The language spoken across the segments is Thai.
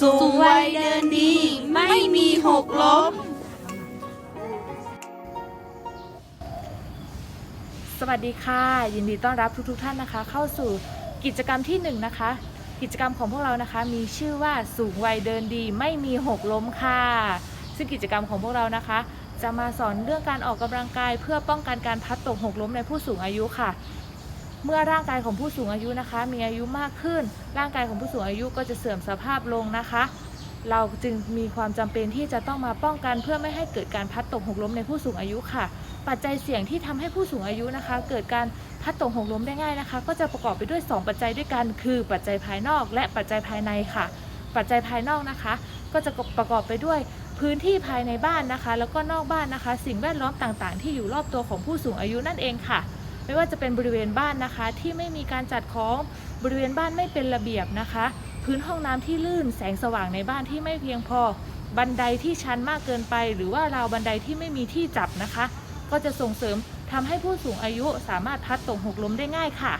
สูงวัยเดินดีไม่มีหกล้ม สวัสดีค่ะ ยินดีต้อนรับทุกๆท่านนะคะ เข้าสู่กิจกรรมที่หนึ่งนะคะ กิจกรรมของพวกเรานะคะ มีชื่อว่าสูงวัยเดินดีไม่มีหกล้มค่ะ ซึ่งกิจกรรมของพวกเรานะคะ จะมาสอนเรื่องการออกกำลังกาย เพื่อป้องกันการพลัดตกหกล้มในผู้สูงอายุค่ะ เมื่อร่างกายของผู้สูงอายุนะคะ มีอายุมากขึ้น ร่างกายของผู้สูงอายุก็จะเสื่อมสภาพลงนะคะ เราจึงมีความจำเป็นที่จะต้องมาป้องกันเพื่อไม่ให้เกิดการพัดตกหกล้มในผู้สูงอายุค่ะ ปัจจัยเสี่ยงที่ทำให้ผู้สูงอายุนะคะ เกิดการพัดตกหกล้มได้ง่ายนะคะ ก็จะประกอบไปด้วย 2 ปัจจัยด้วยกัน คือ ปัจจัยภายนอกและปัจจัยภายในค่ะ ปัจจัยภายนอกนะคะ ก็จะประกอบไปด้วยพื้นที่ภายในบ้านนะคะ แล้วก็นอกบ้านนะคะ สิ่งแวดล้อมต่างๆ ที่อยู่รอบตัวของผู้สูงอายุนั่นเองค่ะ ไม่ว่าจะเป็นบริเวณบ้านนะคะ ที่ไม่มีการจัดของบริเวณบ้านไม่เป็นระเบียบนะคะ พื้นห้องน้ำที่ลื่นแสงสว่างในบ้านที่ไม่เพียงพอ บันไดที่ชันมากเกินไป หรือว่าราวบันไดที่ไม่มีที่จับนะคะ ก็จะส่งเสริมทำให้ผู้สูงอายุสามารถพัดตกหกล้มได้ง่ายค่ะ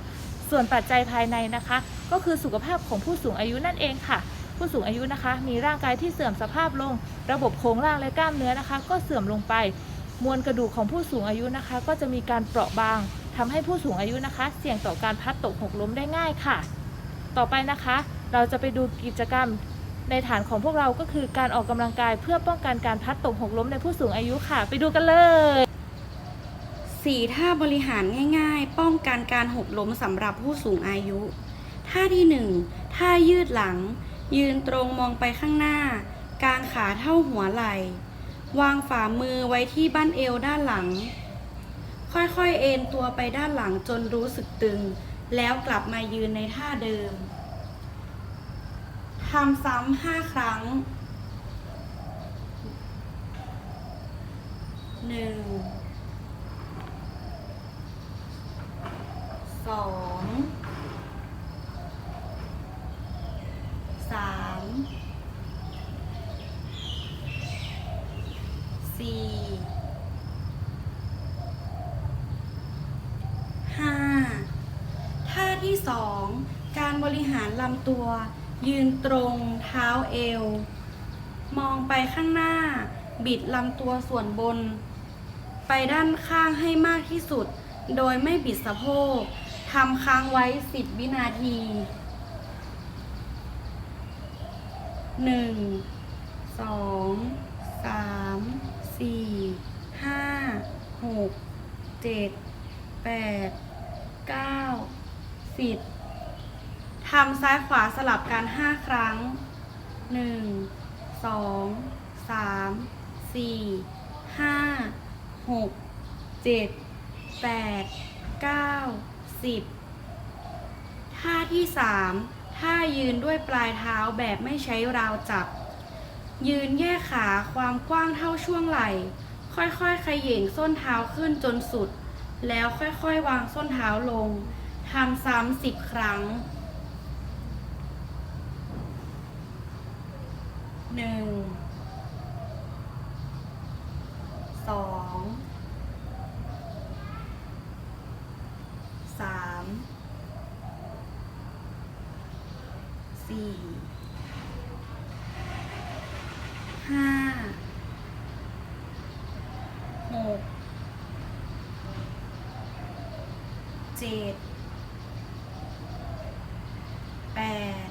ส่วนปัจจัยภายในนะคะ ก็คือสุขภาพของผู้สูงอายุนั่นเองค่ะผู้สูงอายุนะคะ มีร่างกายที่เสื่อมสภาพลง ระบบโครงร่างและกล้ามเนื้อนะคะ ก็เสื่อมลงไป มวลกระดูกของผู้สูงอายุนะคะ ก็จะมีการเปราะบาง ทำให้ผู้สูงอายุนะคะ เสี่ยงต่อการพัดตกหกล้มได้ง่ายค่ะ ต่อไปนะคะ เราจะไปดูกิจกรรมในฐานของพวกเราก็คือการออกกำลังกายเพื่อป้องกันการพัดตกหกล้มในผู้สูงอายุค่ะ ไปดูกันเลยสี่ท่าบริหารง่าย ๆ ป้องกันการหกล้มสำหรับผู้สูงอายุ ท่าที่หนึ่งท่ายืดหลัง ยืนตรงมองไปข้างหน้า กางขาเท่าหัวไหล่ วางฝ่ามือไว้ที่บั้นเอวด้านหลัง ค่อยๆ เอนตัวไปด้านหลังจนรู้สึกตึง แล้วกลับมายืนในท่าเดิม ทำซ้ำห้าครั้งหนึ่งสอง สาม สี่ ห้า ท่าที่สองการบริหารลำตัว ยืนตรงเท้าเอว มองไปข้างหน้า บิดลำตัวส่วนบน ไปด้านข้างให้มากที่สุด โดยไม่บิดสะโพกทำค้างไว้ 10 วินาที 1 2 3 4 5 6 7 8 9 10ทำซ้ายขวาสลับกัน5ครั้ง1 2 3 4 5หกเจ็ดแปดเก้าสิบท่าที่สามท่ายืนด้วยปลายเท้าแบบไม่ใช้ราวจับ ยืนแยกขาความกว้างเท่าช่วงไหล่ ค่อยๆขย่งส้นเท้าขึ้นจนสุด แล้วค่อยๆ วางส้นเท้าลง ทำซ้ำสิบครั้งหนึ่งสองสามสี่ห้าหกเจ็ด แปด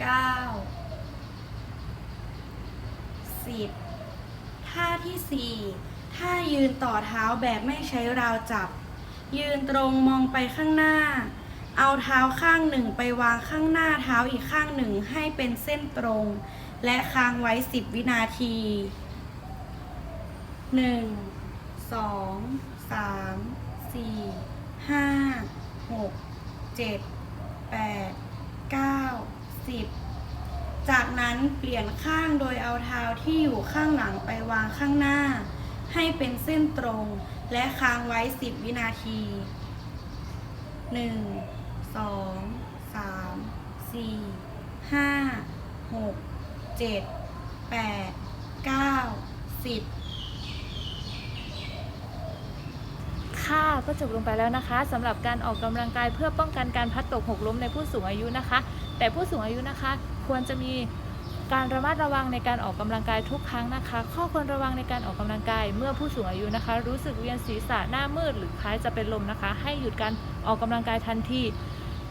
เก้า สิ บท่าที่สี่ท่ายืนต่อเท้าแบบไม่ใช้ราวจับ ยืนตรงมองไปข้างหน้า เอาเท้าข้างหนึ่งไปวางข้างหน้าเท้าอีกข้างหนึ่งให้เป็นเส้นตรง และค้างไว้สิบวินาทีหนึ่งสองสามสี่ห้าหกเจากนั้นเปลี่ยนข้างโดยเอาเท้าที่อยู่ข้างหลังไปวางข้างหน้า ให้เป็นเส้นตรง และค้างไว้ 10 วินาที 1 2 3 4 5 6 7 8 9 10ค่ะก็จบลงไปแล้วนะคะสำหรับการออกกำลังกายเพื่อป้องกันการพัดตกหกล้มในผู้สูงอายุนะคะ แต่ผู้สูงอายุนะคะ ควรจะมีการระมัดระวังในการออกกำลังกายทุกครั้งนะคะ ข้อควรระวังในการออกกำลังกาย เมื่อผู้สูงอายุนะคะ รู้สึกเวียนศีรษะหน้ามืด หรือคล้ายจะเป็นลมนะคะ ให้หยุดการออกกำลังกายทันที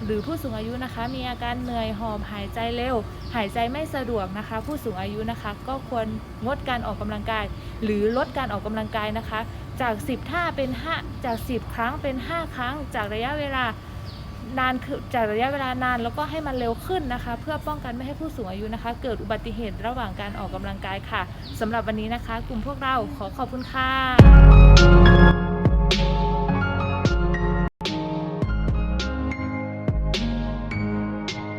หรือผู้สูงอายุนะคะ มีอาการเหนื่อยหอบหายใจเร็ว หายใจไม่สะดวกนะคะ ผู้สูงอายุนะคะ ก็ควรงดการออกกำลังกาย หรือลดการออกกำลังกายนะคะ จาก 10ท่าเป็น 5 จาก 10 ครั้งเป็น 5 ครั้ง จากระยะเวลา นานคือจากระยะเวลานานแล้วก็ให้มันเร็วขึ้นนะคะ เพื่อป้องกันไม่ให้ผู้สูงอายุนะคะ เกิดอุบัติเหตุระหว่างการออกกำลังกายค่ะสำหรับวันนี้นะคะ กลุ่มพวกเราขอขอบคุณค่ะ